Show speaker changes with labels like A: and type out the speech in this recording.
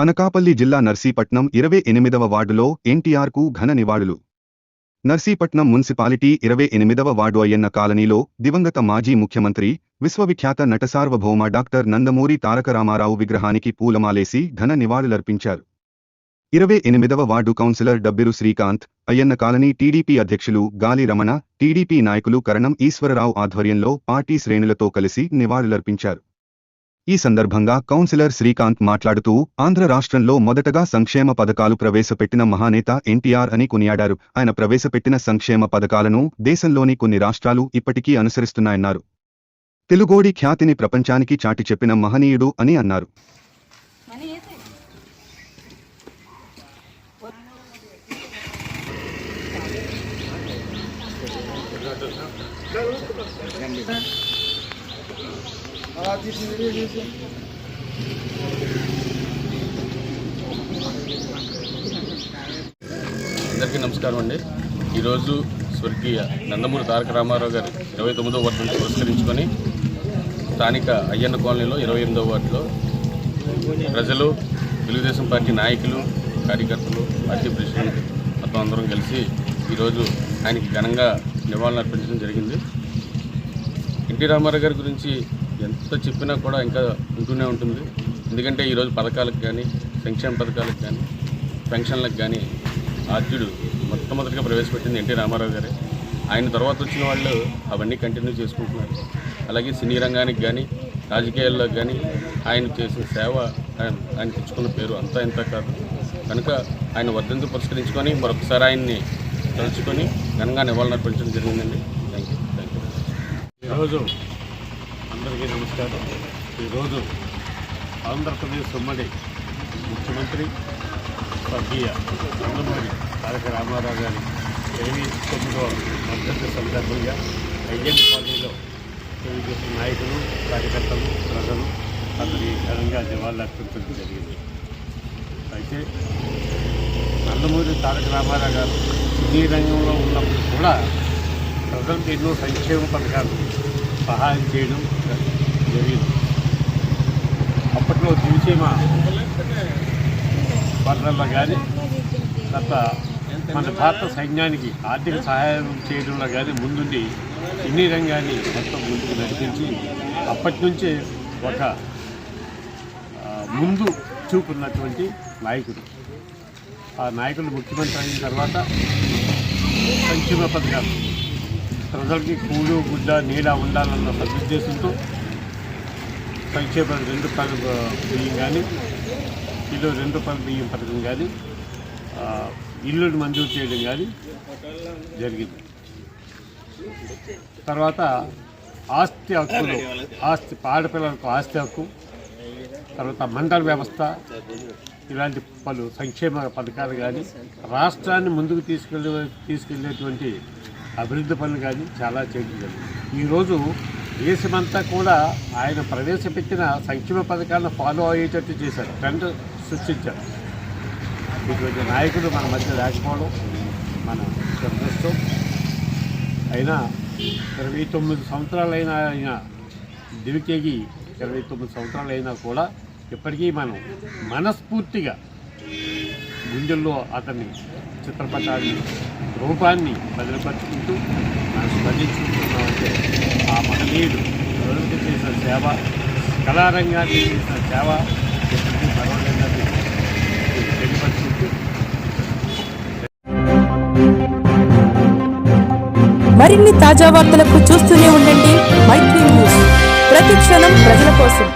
A: అనకాపల్లి జిల్లా నర్సీపట్నం ఇరవై ఎనిమిదవ వార్డులో ఎన్టీఆర్కు ఘన నివాళులు. నర్సీపట్నం మున్సిపాలిటీ ఇరవై ఎనిమిదవ వార్డు అయ్యన్న కాలనీలో దివంగత మాజీ ముఖ్యమంత్రి విశ్వవిఖ్యాత నటసార్వభౌమ డాక్టర్ నందమూరి తారక రామారావు విగ్రహానికి పూలమాలేసి ఘన నివాళులర్పించారు. ఇరవై ఎనిమిదవ ward councillor Dabbiru Srikanth Ayyanna colony TDP అధ్యక్షులు గాలి రమణ టీడీపీ నాయకులు కరణం ఈశ్వరరావు ఆధ్వర్యంలో పార్టీ శ్రేణులతో కలిసి నివాళులర్పించారు. ఈ సందర్భంగా కౌన్సిలర్ శ్రీకాంత్ మాట్లాడుతూ ఆంధ్ర రాష్ట్రంలో మొదటగా సంక్షేమ పథకాలు ప్రవేశపెట్టిన మహానేత ఎన్టీఆర్ అని కొనియాడారు. ఆయన ప్రవేశపెట్టిన సంక్షేమ పథకాలను దేశంలోని కొన్ని రాష్ట్రాలు ఇప్పటికీ అనుసరిస్తున్నాయన్నారు. తెలుగోడి ఖ్యాతిని ప్రపంచానికి చాటి చెప్పిన మహనీయుడు అని అన్నారు.
B: అందరికీ నమస్కారం అండి. ఈరోజు స్వర్గీయ నందమూరి తారక రామారావు గారి ఇరవై తొమ్మిదో వార్డును పురస్కరించుకొని స్థానిక అయ్యన్న కాలనీలో ఇరవై ఎనిమిదో వార్డులో ప్రజలు తెలుగుదేశం పార్టీ నాయకులు కార్యకర్తలు పార్టీ ప్రెసిడెంట్ మొత్తం అందరం కలిసి ఈరోజు ఆయనకి ఘనంగా నివాళులు అర్పించడం జరిగింది. ఎన్టీ రామారావు గారి గురించి ఎంత చెప్పినా కూడా ఇంకా ఉంటూనే ఉంటుంది. ఎందుకంటే ఈరోజు పథకాలకు కానీ సంక్షేమ పథకాలకు కానీ పెన్షన్లకు కానీ ఆద్యుడు మొట్టమొదటిగా ప్రవేశపెట్టింది ఎన్టీ రామారావు గారే. ఆయన తర్వాత వచ్చిన వాళ్ళు అవన్నీ కంటిన్యూ చేసుకుంటున్నారు. అలాగే సినీ రంగానికి కానీ రాజకీయాల్లో కానీ ఆయన చేసిన సేవ ఆయన తెచ్చుకున్న పేరు అంతా ఇంత కాదు. కనుక ఆయన వర్ధంతి పురస్కరించుకొని మరొకసారి ఆయన్ని తలుచుకొని ఘనంగా నివాళులర్పించడం జరిగిందండి. థ్యాంక్ యూ థ్యాంక్ యూ
C: ఈరోజు అందరికీ నమస్కారం. ఈరోజు ఆంధ్రప్రదేశ్ ఉమ్మడి ముఖ్యమంత్రి స్వర్గీయ నందమూరి తారక రామారావు గారి ఎనిమిది తొమ్మిదవ మద్దతు సందర్భంగా అయ్యన్ కాలనీలో తెలుగుదేశం నాయకులు కార్యకర్తలు ప్రజలు అతని ఘనంగా నివాళులు అర్పించడం జరిగింది. అయితే నందమూరి తారక రామారావు గారు సినీ రంగంలో ఉన్నప్పుడు కూడా ప్రజలకు ఎన్నో సంక్షేమ పథకాలు సహాయం చేయడం జరిగింది. అప్పట్లో దివిసీమ పనులలో కానీ గత మన భారత సైన్యానికి ఆర్థిక సహాయం చేయడంలో కానీ ముందుండి ఇన్ని రంగాన్ని మొత్తం ముందుకు నడిపించి అప్పటి నుంచే ఒక ముందు చూపున్నటువంటి నాయకుడు. ఆ నాయకుడు ముఖ్యమంత్రి అయిన తర్వాత సంక్షేమ పథకాలు ప్రజలకి కూడు గుడ్డ నీడ ఉండాలన్న సదుద్దేశంతో సంక్షేమ రెండు రూపాయల బియ్యం కానీ కిలో రెండు రూపాయల బియ్యం పథకం కానీ ఆ, ఇల్లుని మంజూరు చేయడం కానీ జరిగింది. తర్వాత ఆస్తి హక్కులు ఆస్తి ఆడపిల్లలకు ఆస్తి హక్కు తర్వాత మండల వ్యవస్థ ఇలాంటి పలు సంక్షేమ పథకాలు కానీ రాష్ట్రాన్ని ముందుకు తీసుకెళ్ళే తీసుకెళ్ళేటువంటి అభివృద్ధి పనులు కానీ చాలా చేయడం ఈరోజు దేశమంతా కూడా ఆయన ప్రవేశపెట్టిన సంక్షేమ పథకాలను ఫాలో అయ్యేటట్టు చేశారు. ట్రెండ్ సృష్టించారు. ఇటువంటి నాయకులు మన మధ్య లేకపోవడం మన దురదృష్టం. అయినా ఇరవై తొమ్మిది సంవత్సరాలైన ఆయన దివికేగి ఇరవై తొమ్మిది సంవత్సరాలు అయినా కూడా ఇప్పటికీ మనం మనస్ఫూర్తిగా గుండెల్లో అతని చిత్రపటాన్ని రూపాన్ని బదిలిపరుచుకుంటూ మనం స్మరించుకుంటున్నామంటే ఆ మహనీయుడు ప్రజలకు చేసిన సేవ కళారంగాన్ని చేసిన సేవ ఎప్పటికీ పర్వాలేదని తెలియపరుచుకుంటూ.
D: మరిన్ని తాజా వార్తలకు చూస్తూనే ఉండండి మైత్రి న్యూస్. ప్రతి క్షణం ప్రజల కోసం.